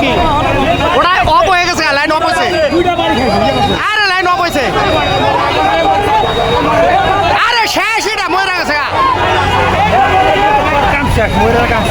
কি? ওটা অফ হয়ে গেছে? লাইন অফ হয়েছে? আরে লাইন অফ হয়েছে। আরে, শেষ, এটা মরে গেছে মরে কাম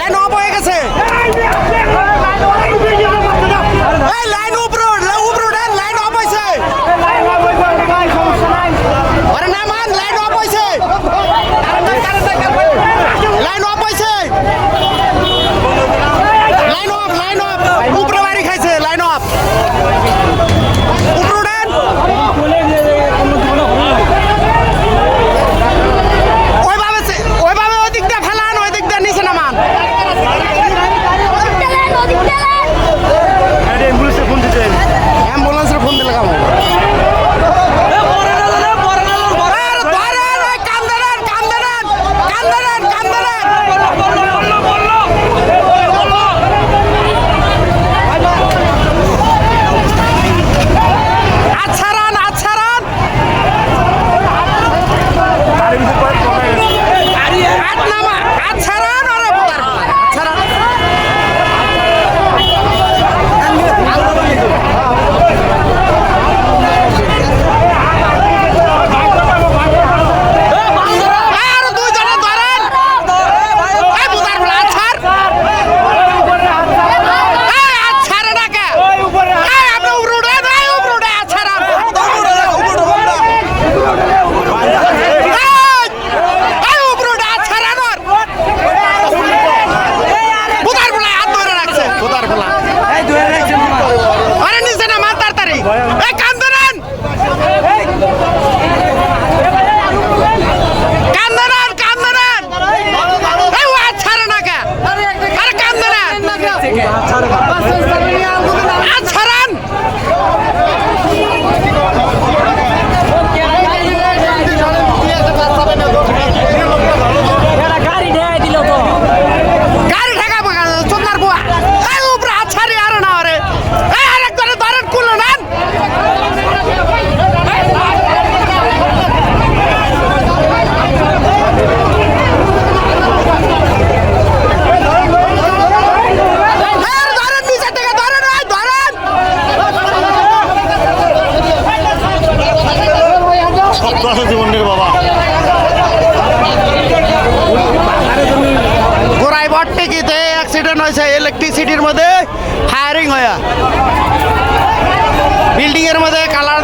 และนป নামা। হাত ছাড়া প্রশাসী মন্ডির বাবা। গোড়াইবট টিকিতে অ্যাক্সিডেন্ট হয়েছে ইলেকট্রিসিটির মধ্যে ফায়ারিং হয়ে। বিল্ডিংয়ের মধ্যে কালার